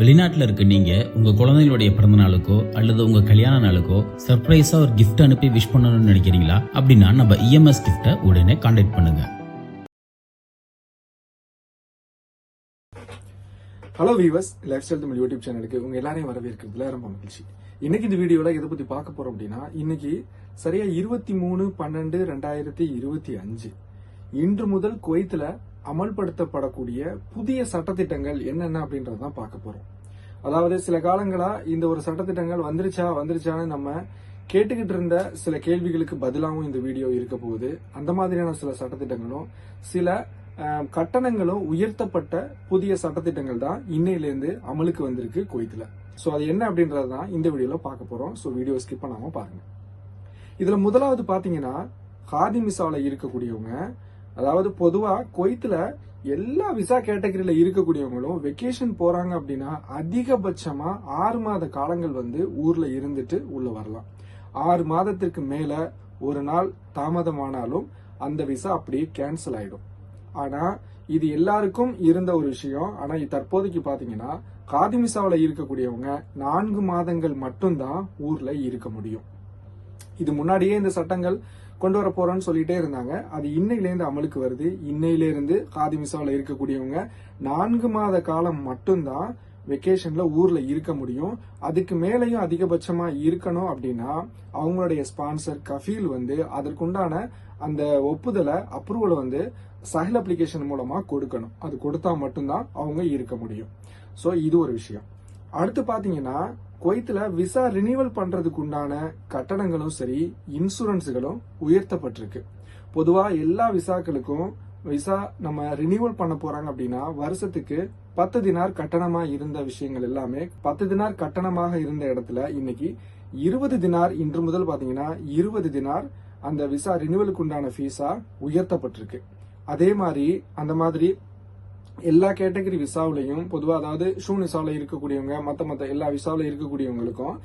வெளிநாட்டில் இருக்க நீங்கள் உங்கள் குழந்தைகளுடைய பிறந்த நாளுக்கோ அல்லது உங்கள் கல்யாண நாளுக்கோ சர்ப்ரைஸாக ஒரு கிஃப்ட் அனுப்பி விஷ் பண்ணணும்னு நினைக்கிறீங்களா? அப்படின்னா நம்ம இஎம்எஸ் கிஃப்ட்டை உடனே காண்டாக்ட் பண்ணுங்க. Hello viewers life style Tamil YouTube சேனலுக்கு உங்கள் எல்லாரையும் வரவேற்கிறதுல ரொம்ப மகிழ்ச்சி. இன்னைக்கு இந்த வீடியோவில் எதை பற்றி பார்க்க போகிறோம் அப்படின்னா இன்னைக்கு சரியாக இருபத்தி மூணு பன்னெண்டு ரெண்டாயிரத்தி இருபத்தி அஞ்சு. இன்று முதல் குவைத்தில் அமல்படுத்தப்படக்கூடிய புதிய சட்டத்திட்டங்கள் என்னென்ன அப்படின்றது தான் பார்க்க போறோம். அதாவது சில காலங்களா இந்த ஒரு சட்டத்திட்டங்கள் வந்துருச்சா வந்துருச்சான்னு நம்ம கேட்டுக்கிட்டு இருந்த சில கேள்விகளுக்கு பதிலாகவும் இந்த வீடியோ இருக்க போகுது. அந்த மாதிரியான சில சட்டத்திட்டங்களும் சில கட்டணங்களும் உயர்த்தப்பட்ட புதிய சட்டத்திட்டங்கள் தான் இன்னையிலேருந்து அமலுக்கு வந்திருக்கு குவைத்தில். ஸோ அது என்ன அப்படின்றது தான் இந்த வீடியோவில் பார்க்க போகிறோம் ஸோ வீடியோ ஸ்கிப் பண்ணாமல் பாருங்க. இதில் முதலாவது பார்த்தீங்கன்னா ஹாதி மிசாவில் இருக்கக்கூடியவங்க அதாவது பொதுவாக குவைத்தில் எல்லா விசா கேட்டகரியில் இருக்கக்கூடியவங்களும் வெக்கேஷன் போகிறாங்க அப்படின்னா அதிகபட்சமாக ஆறு மாத காலங்கள் வந்து ஊரில் இருந்துட்டு உள்ளே வரலாம். ஆறு மாதத்திற்கு மேலே ஒரு நாள் தாமதமானாலும் அந்த விசா அப்படியே கேன்சல் ஆகிடும் ஆனால் இது எல்லாருக்கும் இருந்த ஒரு விஷயம். ஆனால் தற்போதைக்கு பார்த்தீங்கன்னா காதிமிசாவில் இருக்கக்கூடியவங்க நான்கு மாதங்கள் மட்டும்தான் ஊரில் இருக்க முடியும். இது முன்னாடியே இந்த சட்டங்கள் கொண்டு வர போறோம்னு சொல்லிட்டே இருந்தாங்க. அது இன்னையிலேருந்து அமலுக்கு வருது. இன்னையிலேருந்து காதிமிசாவில் இருக்கக்கூடியவங்க நான்கு மாத காலம் மட்டும்தான் வெக்கேஷன்ல ஊர்ல இருக்க முடியும். அதுக்கு மேலேயும் அதிகபட்சமா இருக்கணும் அப்படின்னா அவங்களுடைய ஸ்பான்சர் கஃபீல் வந்து அதற்குண்டான அந்த ஒப்புதலை அப்ரூவலை வந்து சஹல் அப்ளிகேஷன் மூலமா கொடுக்கணும். அது கொடுத்தா மட்டும்தான் அவங்க இருக்க முடியும். ஸோ இது ஒரு விஷயம். அடுத்து பாத்தீங்கன்னா குவைத்துல விசா ரினியூவல் பண்ணுறதுக்கு உண்டான கட்டணங்களும் சரி இன்சூரன்ஸுகளும் உயர்த்தப்பட்டிருக்கு. பொதுவா எல்லா விசாக்களுக்கும் விசா நம்ம ரினியூவல் பண்ண போறாங்க அப்படின்னா வருஷத்துக்கு பத்து தினார் கட்டணமா இருந்த விஷயங்கள் எல்லாமே பத்து தினார் கட்டணமாக இருந்த இடத்துல இன்னைக்கு இருபது தினார் இன்று முதல் பாத்தீங்கன்னா இருபது தினார் அந்த விசா ரினிவலுக்கு உண்டான ஃபீஸா உயர்த்தப்பட்டிருக்கு. அதே மாதிரி அந்த மாதிரி எல்லா கேட்டகரி விசாவிலையும் பொதுவாக அதாவது ஷூ விசாவில் இருக்கக்கூடியவங்க மற்ற மற்ற எல்லா விசாவில் இருக்கக்கூடியவங்களுக்கும்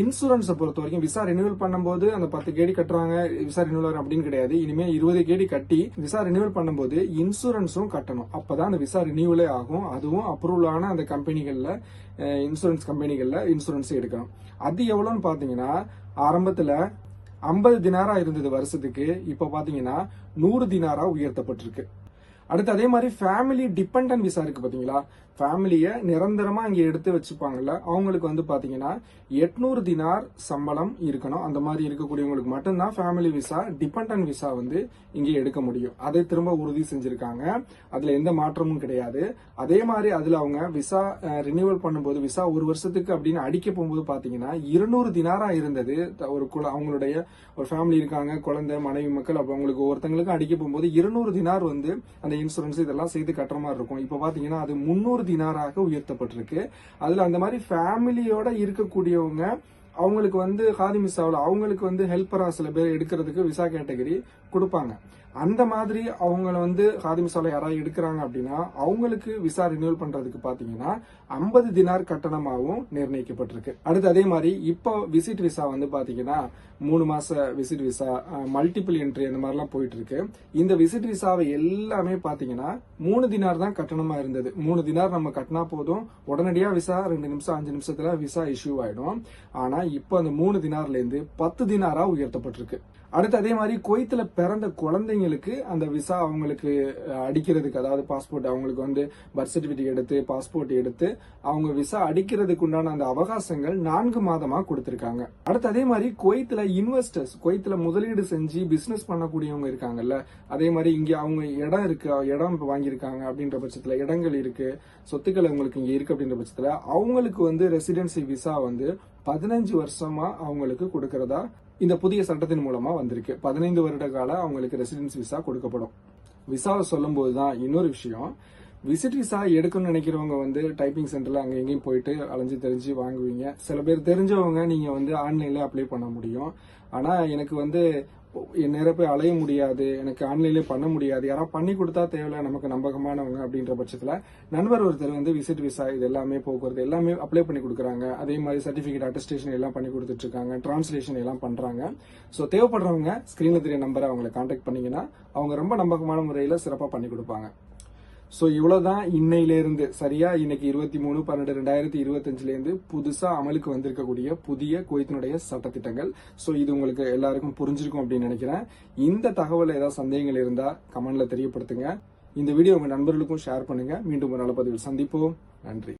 இன்சூரன்ஸை பொறுத்த வரைக்கும் விசா ரினிவல் பண்ணும்போது அந்த பத்து கேடி கட்டுறாங்க விசா ரினியூவல் அப்படின்னு கிடையாது. இனிமேல் இருபது கேடி கட்டி விசா ரினிவல் பண்ணும்போது இன்சூரன்ஸும் கட்டணும். அப்போதான் அந்த விசா ரினிவலே ஆகும். அதுவும் அப்ரூவலான அந்த கம்பெனிகளில் இன்சூரன்ஸ் கம்பெனிகளில் இன்சூரன்ஸ் எடுக்கணும். அது எவ்வளோன்னு பார்த்தீங்கன்னா ஆரம்பத்தில் ஐம்பது தினாரா இருந்தது வருஷத்துக்கு. இப்போ பார்த்தீங்கன்னா நூறு தினாரா உயர்த்தப்பட்டிருக்கு. அடுத்து அதே மாதிரி ஃபேமிலி டிபெண்டன்ட் விசா இருக்கு பாத்தீங்களா? ஃபேமிலியை நிரந்தரமா இங்க எடுத்து வச்சுப்பாங்கல்ல அவங்களுக்கு வந்து பாத்தீங்கன்னா எட்நூறு தினார் சம்பளம் இருக்கணும். அந்த மாதிரி இருக்கக்கூடியவங்களுக்கு மட்டும்தான் ஃபேமிலி விசா டிபெண்டன்ட் விசா வந்து இங்கே எடுக்க முடியும். அதை திரும்ப உறுதி செஞ்சிருக்காங்க. அதுல எந்த மாற்றமும் கிடையாது. அதே மாதிரி அதுல அவங்க விசா ரினியூவல் பண்ணும்போது விசா ஒரு வருஷத்துக்கு அப்படின்னு அடிக்க போகும்போது பாத்தீங்கன்னா இருநூறு தினாரா இருந்தது. ஒரு குல அவங்களுடைய ஒரு ஃபேமிலி இருக்காங்க குழந்தை மனைவி மக்கள் அப்போ அவங்களுக்கு ஒருத்தங்களுக்கு அடிக்க போகும்போது இருநூறு தினார் வந்து அந்த இன்சூரன்ஸ் இதெல்லாம் செய்து கட்டுற மாதிரி இருக்கும். இப்போ பாத்தீங்கன்னா அது முந்நூறு தினாராக உயர்த்தப்பட்டிருக்கு. அதுல அந்த மாதிரி ஃபேமிலியோட இருக்கக்கூடியவங்க அவங்களுக்கு வந்து ஹாதி மிஸ்ஸாவில் அவங்களுக்கு வந்து ஹெல்ப்பராக சில பேர் எடுக்கிறதுக்கு விசா கேட்டகரி கொடுப்பாங்க. அந்த மாதிரி அவங்கள வந்து ஹாதி மிஸ்ஸாவில் யாராவது எடுக்கிறாங்க அப்படின்னா அவங்களுக்கு விசா ரினியூவல் பண்ணுறதுக்கு பார்த்தீங்கன்னா ஐம்பது தினார் கட்டணமாகவும் நிர்ணயிக்கப்பட்டிருக்கு. அடுத்து அதே மாதிரி இப்போ விசிட் விசா வந்து பார்த்தீங்கன்னா மூணு மாச விசிட் விசா மல்டிபிள் என்ட்ரி அந்த மாதிரிலாம் போயிட்டு இருக்கு இந்த விசிட் விசாவை எல்லாமே பார்த்தீங்கன்னா மூணு தினார் தான் கட்டணமாக இருந்தது. மூணு தினார் நம்ம கட்டினா போதும். உடனடியாக விசா ரெண்டு நிமிஷம் அஞ்சு நிமிஷத்தில் விசா இஷ்யூ ஆகிடும் ஆனால் இப்போ அந்த மூணு தினார்லேருந்து பத்து தினாரா உயர்த்தப்பட்டிருக்கு. அடுத்து அதே மாதிரி குவைத்தில் பிறந்த குழந்தைங்களுக்கு அந்த விசா அவங்களுக்கு அடிக்கிறதுக்கு அதாவது பாஸ்போர்ட் அவங்களுக்கு வந்து பர்த் சர்டிஃபிகேட் எடுத்து பாஸ்போர்ட் எடுத்து அவங்க விசா அடிக்கிறதுக்கு உண்டான அந்த அவகாசங்கள் நான்கு மாதமாக கொடுத்துருக்காங்க. அடுத்து அதே மாதிரி குவைத்தில் இன்வெஸ்டர்ஸ் குவைத்தில் முதலீடு செஞ்சு பிஸ்னஸ் பண்ணக்கூடியவங்க இருக்காங்கல்ல அதே மாதிரி இங்கே அவங்க இடம் இருக்கு இடம் வாங்கியிருக்காங்க அப்படின்ற பட்சத்தில் இடங்கள் இருக்கு சொத்துக்கள் அவங்களுக்கு இங்கே இருக்கு அப்படின்ற பட்சத்தில் அவங்களுக்கு வந்து ரெசிடென்சி விசா வந்து பதினஞ்சு வருஷமா அவங்களுக்கு கொடுக்கறதா இந்த புதிய சட்டத்தின் மூலமா வந்திருக்கு. பதினைந்து வருட கால அவங்களுக்கு ரெசிடென்ஸ் விசா கொடுக்கப்படும். விசாவை சொல்லும்போது தான் இன்னொரு விஷயம். விசிட் விசா எடுக்கணும்னு நினைக்கிறவங்க வந்து டைப்பிங் சென்டரில் அங்கே எங்கேயும் போயிட்டு அலைஞ்சு தெரிஞ்சு வாங்குவீங்க. சில பேர் தெரிஞ்சவங்க நீங்கள் வந்து ஆன்லைனில் அப்ளை பண்ண முடியும். ஆனால் எனக்கு வந்து என் நேர போய் அலைய முடியாது. எனக்கு ஆன்லைன்லேயே பண்ண முடியாது. யாராவது பண்ணி கொடுத்தா தேவையில்ல நமக்கு நம்பகமானவங்க அப்படின்ற பட்சத்தில் நண்பர் ஒருத்தர் வந்து விசிட் விசா இது எல்லாமே போக்குவரத்து எல்லாமே அப்ளை பண்ணி கொடுக்குறாங்க. அதே மாதிரி சர்டிஃபிகேட் அட்டஸ்டேஷன் எல்லாம் பண்ணி கொடுத்துட்டு இருக்காங்க. டிரான்ஸ்லேஷன் எல்லாம் பண்ணுறாங்க ஸோ தேவைப்படுறவங்க ஸ்க்ரீனில் தெரிய நம்பரை அவங்களை காண்டாக்ட் பண்ணிங்கன்னா அவங்க ரொம்ப நம்பகமான முறையில் சிறப்பாக பண்ணி கொடுப்பாங்க. ஸோ இவ்வளவுதான் இன்னையிலேருந்து சரியா? இன்னைக்கு இருபத்தி மூணு பன்னெண்டு ரெண்டாயிரத்தி இருபத்தஞ்சிலேருந்து புதுசாக அமலுக்கு வந்திருக்கக்கூடிய புதிய குவைத்தினுடைய சட்டத்திட்டங்கள். ஸோ இது உங்களுக்கு எல்லாருக்கும் புரிஞ்சிருக்கும் அப்படின்னு நினைக்கிறேன். இந்த தகவல் ஏதாவது சந்தேகங்கள் இருந்தால் கமெண்ட்ல தெரியப்படுத்துங்க. இந்த வீடியோ உங்கள் நண்பர்களுக்கும் ஷேர் பண்ணுங்க. மீண்டும் ஒரு நல்ல பதிவில் சந்திப்போம். நன்றி.